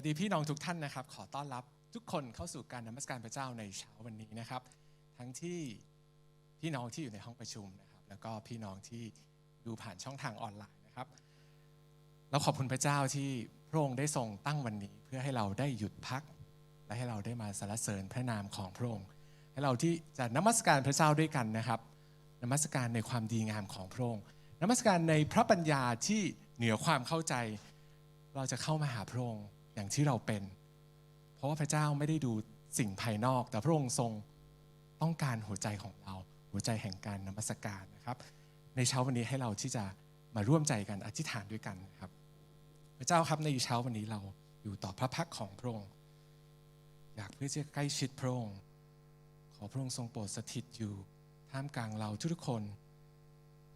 วัสดีพี่น้องทุกท่านนะครับ ขอต้อนรับทุกคนเข้าสู่การนมัสการพระเจ้าในเช้าวันนี้นะครับ ทั้งที่พี่น้องที่อยู่ในห้องประชุมนะครับ แล้วก็พี่น้องที่ดูผ่านช่องทางออนไลน์นะครับเราขอบคุณพระเจ้าที่พระองค์ได้ทรงตั้งวันนี้ เพื่อให้เราได้หยุดพัก และให้เราได้มาสรรเสริญพระนามของพระองค์ให้เราที่จะนมัสการพระเจ้าด้วยกันนะครับนมัสการในความดีงามของพระองค์นมัสการในพระปัญญาที่เหนือความเข้าใจ เราจะเข้ามาหาพระองค์ อย่างที่เราเป็น เพราะว่าพระเจ้าไม่ได้ดูสิ่งภายนอก แต่พระองค์ทรงต้องการหัวใจของเรา หัวใจแห่งการนมัสการนะครับ ในเช้าวันนี้ให้เราที่จะมาร่วมใจกันอธิษฐานด้วยกันนะครับ พระเจ้าครับในเช้าวันนี้เราอยู่ต่อพระพักของพระองค์ อยากเพื่อจะใกล้ชิดพระองค์ ขอพระองค์ทรงโปรดสถิตอยู่ท่ามกลางเราทุกคน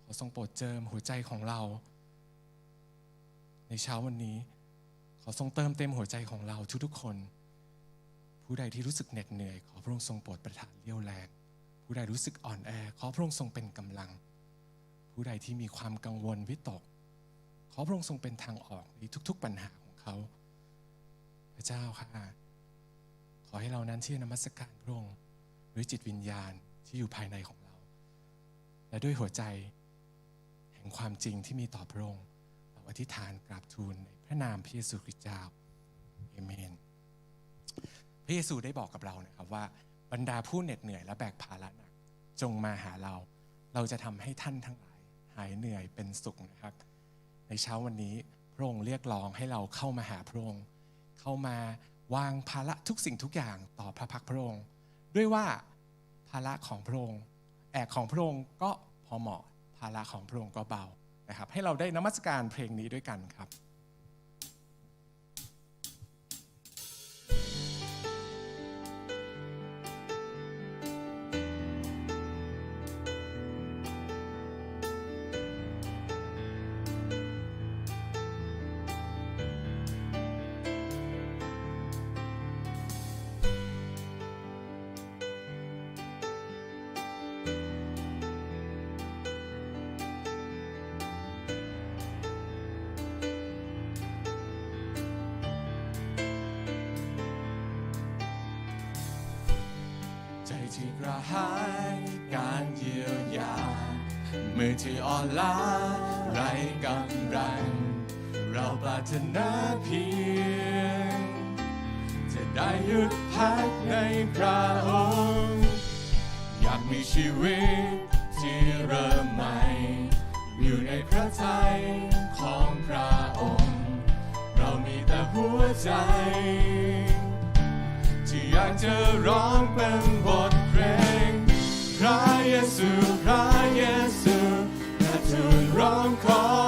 ขอทรงโปรดเจิมหัวใจของเรา ในเช้าวันนี้ ขอทรงเติมเต็มหัวใจของเราทุกๆคน ผู้ใดที่รู้สึกเหน็ดเหนื่อย ขอพระองค์ทรงโปรดประทานเรี่ยวแรงผู้ใดรู้สึกอ่อนแอ ขอพระองค์ทรงเป็นกำลัง ผู้ใดที่มีความกังวลวิตก ขอพระองค์ทรงเป็นทางออกในทุกๆปัญหาของเขา พระเจ้าค่ะ ขอให้เรานั้นที่นมัสการพระองค์ด้วยจิตวิญญาณที่อยู่ภายในของเรา และด้วยหัวใจ แห่งความจริงที่มีต่อพระองค์เราอธิษฐานกราบทูลในพระนามพระเยซูคริสต์เจ้าเอเมน พระเยซูได้บอกกับเรานะครับว่าบรรดาผู้เหน็ดเหนื่อยและแบกภาระหนัก จงมาหาเรา เราจะทำให้ท่านทั้งหลาย หายเหนื่อยเป็นสุขนะครับ ในเช้าวันนี้พระองค์เรียกร้องให้เราเข้ามาหาพระองค์ เข้ามาวางภาระทุกสิ่งทุกอย่างต่อพระพักพระองค์ ด้วยว่าภาระของพระองค์แอกของพระองค์ก็พอเหมาะภาระของพระองค์ก็เบานะครับ ให้เราได้นมัสการเพลงนี้ด้วยกันครับ ล้าไรกำลัง เราปรารถนาเพียง จะได้หยุดพักในพระองค์ อยากมีชีวิตที่เริ่มใหม่ อยู่ในพระทัยของพระองค์ เรามีแต่หัวใจ ที่อยากจะร้องเป็นบทเพลง พระเยซูพระเยซู ทูล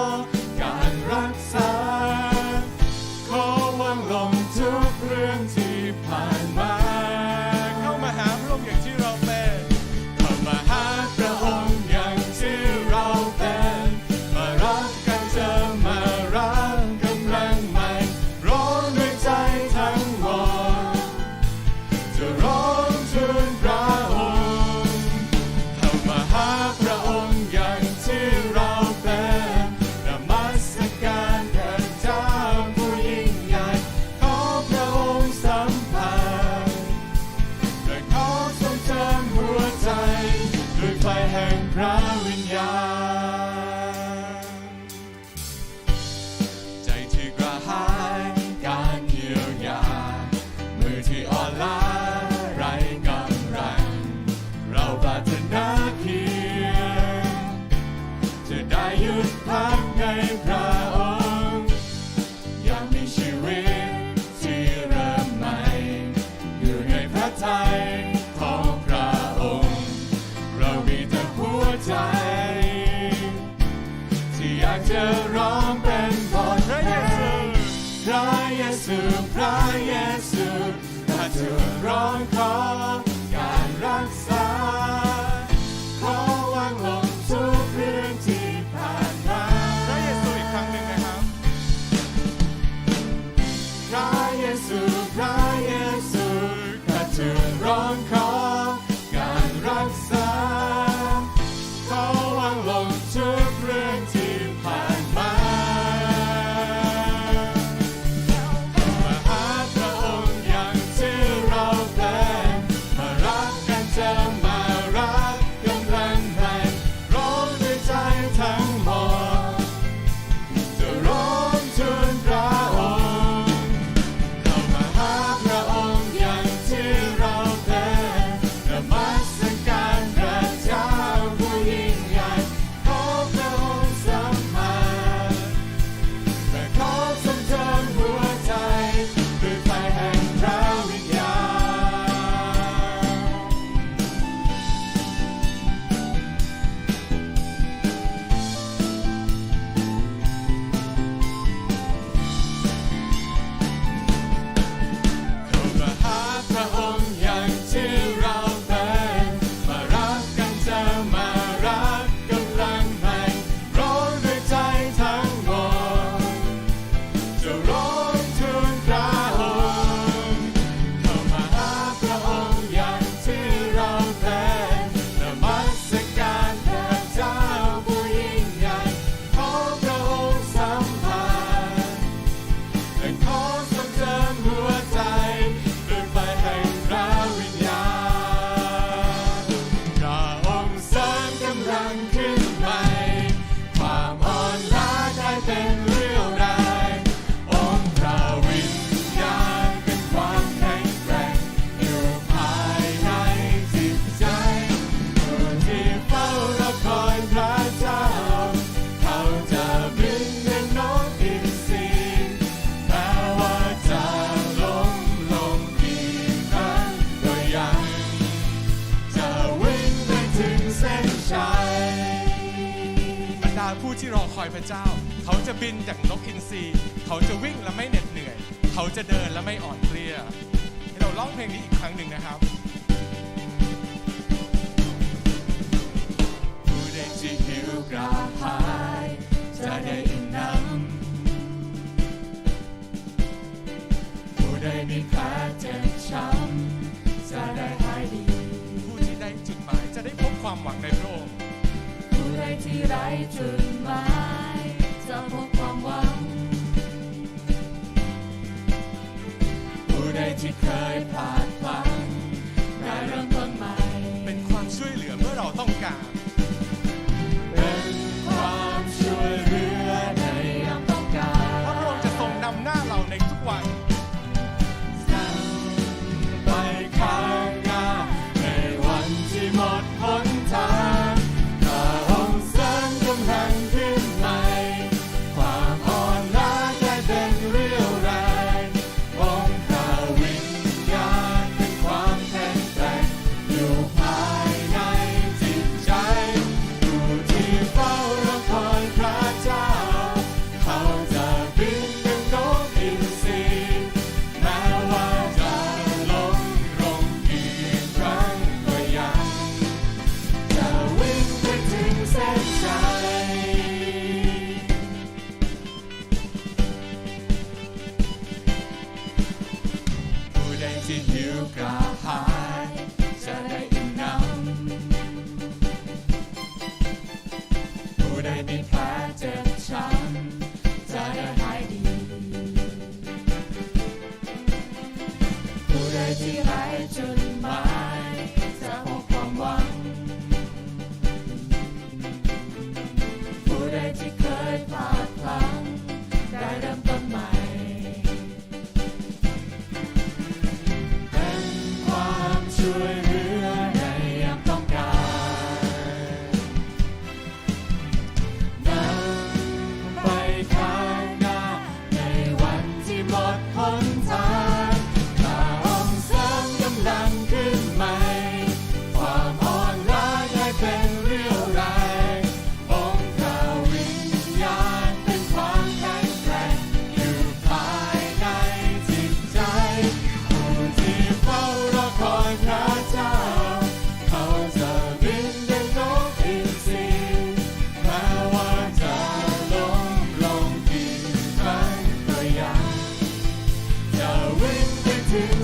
เจ้าเขาจะบินอย่างนกอินทรีเขาจะวิ่งและไม่เหน็ดเหนื่อย เขาจะเดินและไม่อ่อนเพลียให้เราร้องเพลงนี้อีกครั้งหนึ่งนะครับผู้ใดที่หิวกระหายจะได้อิ่มน้ำผู้ใดมีแผลเจ็บช้ำจะได้หายดีผู้ที่ได้จุดหมายจะได้พบความหวังในพระองค์ผู้ใดที่ไร้จุดหมาย ที่เคยผ่าน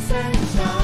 ไป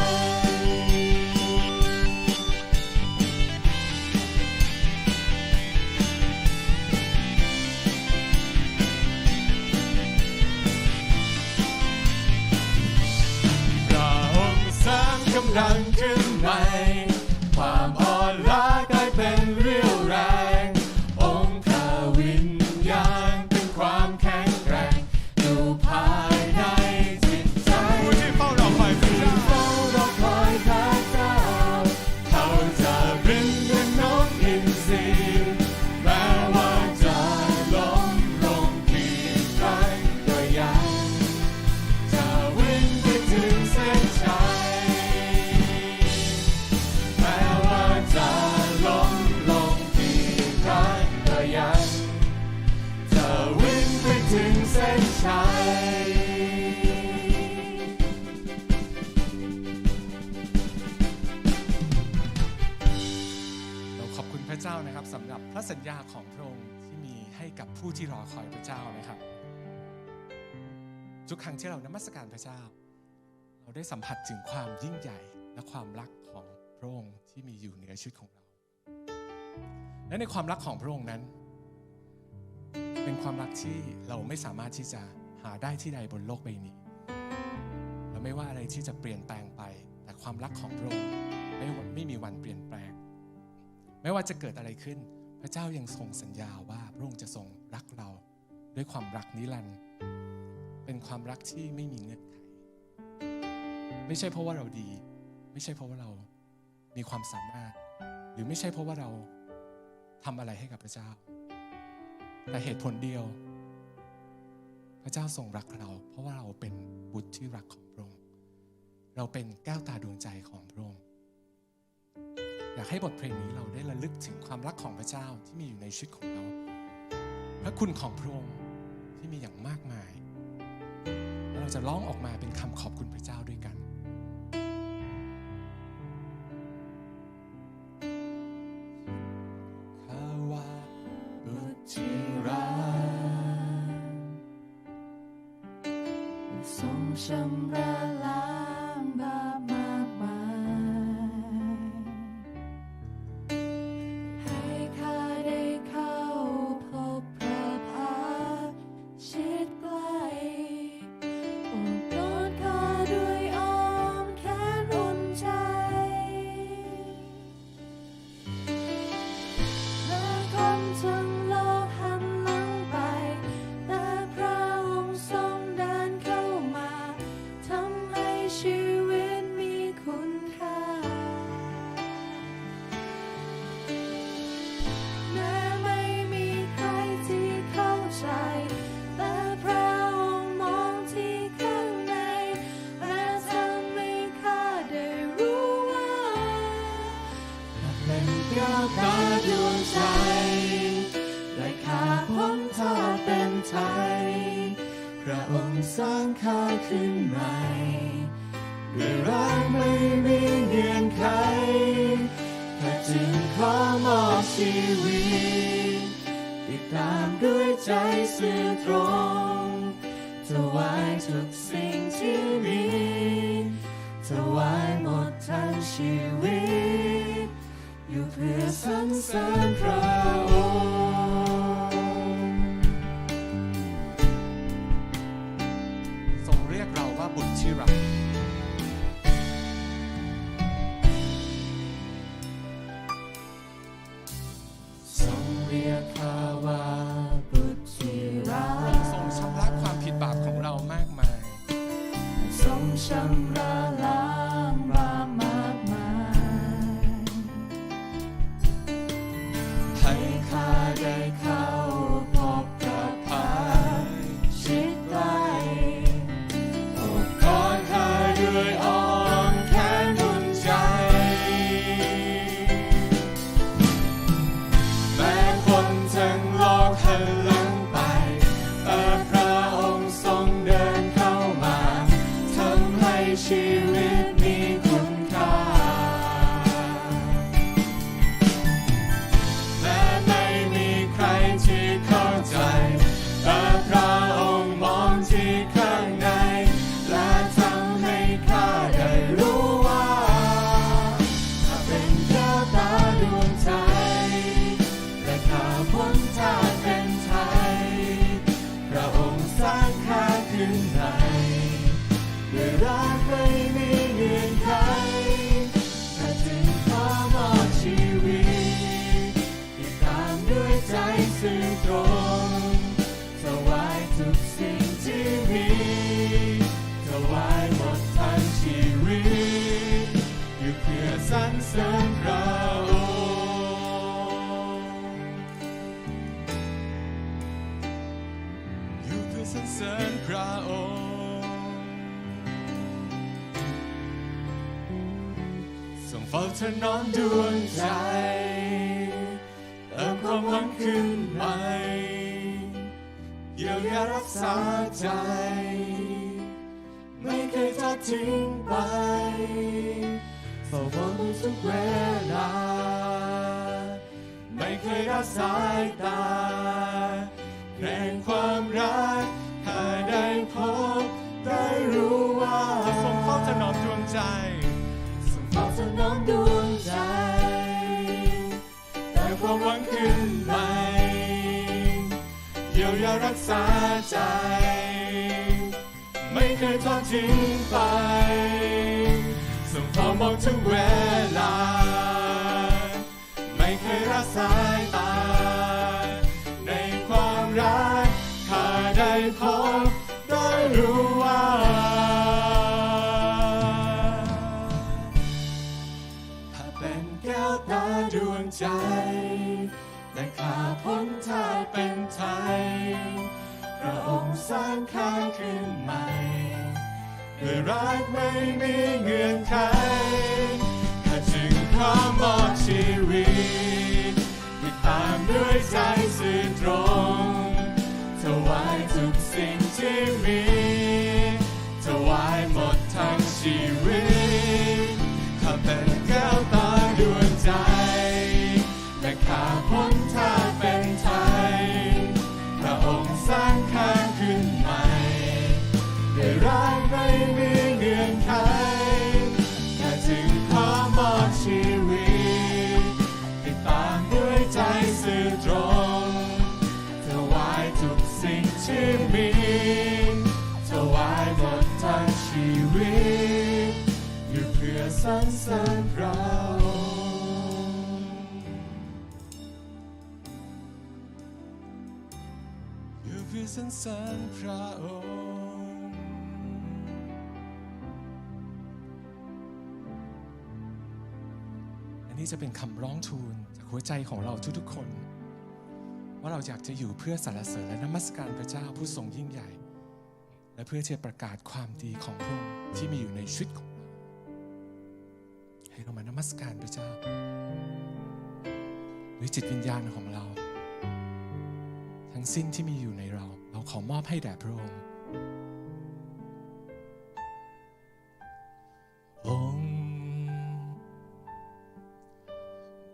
ังที่เรานมัสการพระเจ้า เราได้สัมผัสถึงความยิ่งใหญ่และความรักของพระองค์ที่มีอยู่เหนือชีวิตของเรา และในความรักของพระองค์นั้น เป็นความรักที่เราไม่สามารถที่จะหาได้ที่ใดบนโลกใบนี้และไม่ว่าอะไรที่จะเปลี่ยนแปลงไป แต่ความรักของพระองค์ไม่ไม่มีวันเปลี่ยนแปลง ไม่ว่าจะเกิดอะไรขึ้น พระเจ้ายังทรงสัญญาว่าพระองค์จะทรงรักเราด้วยความรักนิรันดร์ เป็นความรักที่ไม่มีเงื่อนไข ไม่ใช่เพราะว่าเราดี ไม่ใช่เพราะว่าเรามีความสามารถ หรือไม่ใช่เพราะว่าเราทำอะไรให้กับพระเจ้า แต่เหตุผลเดียว พระเจ้าทรงรักเรา เพราะว่าเราเป็นบุตรที่รักของพระองค์เราเป็นแก้วตาดวงใจของพระองค์อยากให้บทเพลงนี้เราได้ระลึกถึงความรักของพระเจ้าที่มีอยู่ในชีวิตของเรา พระคุณของพระองค์ที่มีอย่างมากมาย เราจะร้องออกมาเป็นคำขอบคุณพระเจ้าด้วยกัน ค มอบชีวิต ติดตามด้วยใจสื่อตรงถวายทุกสิ่งที่มีถวายหมดทั้งชีวิต อยู่เพื่อสรรเสริญพระองค์ พระองค์ทรงเฝ้าถนอมดวงใจเติมความหวังขึ้นใหม่เยียวยารักษาใจ ไม่เคยทอดทิ้งไปเฝ้าระวังทุกเวลา ไม่เคยรักสายตาแรงความรัก ใจทรงเฝ้านอมดวงใจแต่ความหวังขึ้นใหม่เยียวยารักษาใจ ไม่เคยทอดทิ้งไปส่งความมองทุกเวลา ไม่เคยรักสายตา ในความรักข้าได้พบ ใจ แต่ข้าพ้นถ้าเป็นไทย พระองค์สร้างข้าขึ้นใหม่ด้วยรักไม่มีเงื่อนไขข้าจึงขอมอบชีวิตติดตามด้วยใจสื่อตรงมีถวายหมดทั้งชีวิต รรเสริญพระองค์อยู่เพื่อสรรเสริญพระองค์อันนี้จะเป็นคำร้องทูลจากหัวใจของเราทุกๆคน ว่าเราอยากจะอยู่เพื่อสรรเสริญและนมัสการพระเจ้าผู้ทรงยิ่งใหญ่ และเพื่อที่จะประกาศความดีของพระองค์ที่มีอยู่ในชีวิตของ เรามานมัสการพระเจ้าด้วยจิตวิญญาณของเรา ทั้งสิ้นที่มีอยู่ในเรา เราขอมอบให้แด่พระองค์ องค์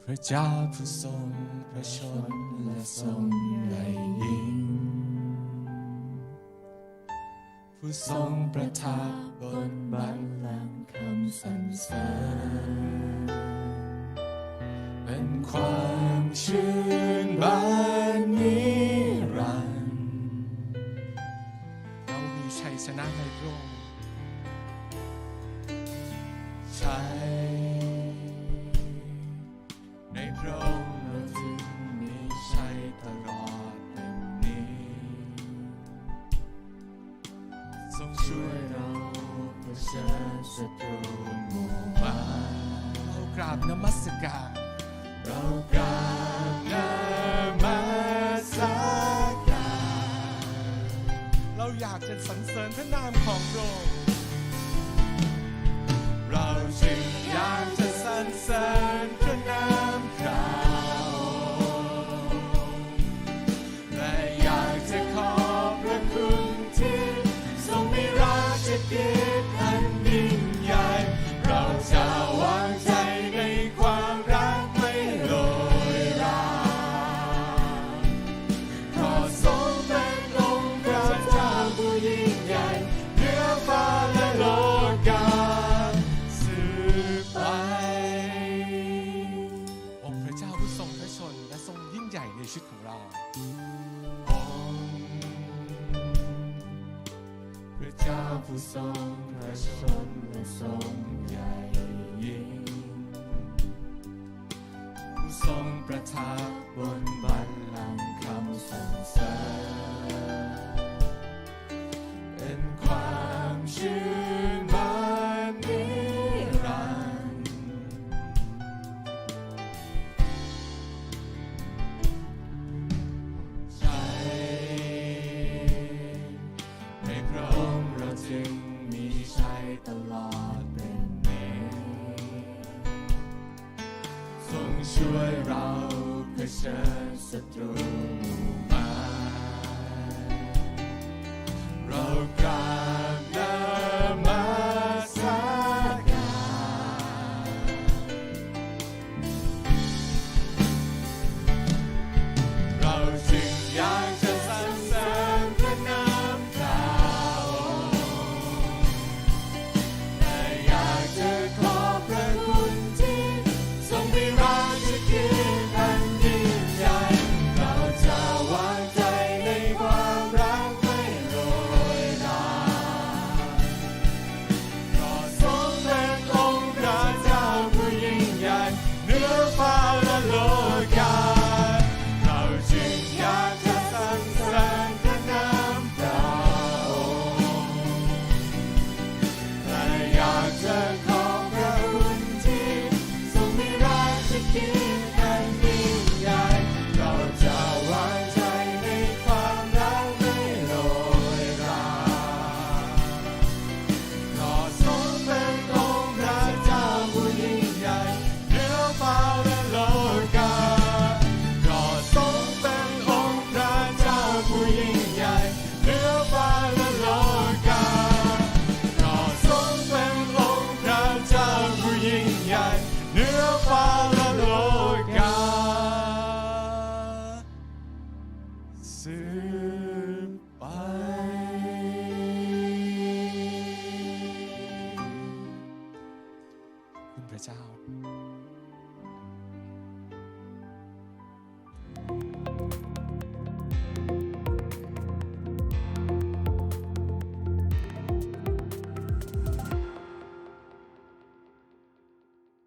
พระเจ้าผู้ทรงพระชนและทรงใหญ่ยิ่ง ผู้ทรงประทับบนบัลลังก์คำสรรเสริญเป็นความชื่นบานนิรันดร์เรามีชัยชนะในพระองค์ ศัตรูหมู่มารเรากราบนมัสการเรากราบนมัสการเราอยากจะสรรเสริญพระนามของพระองค์เราจึงอยาก ชิญศัตรู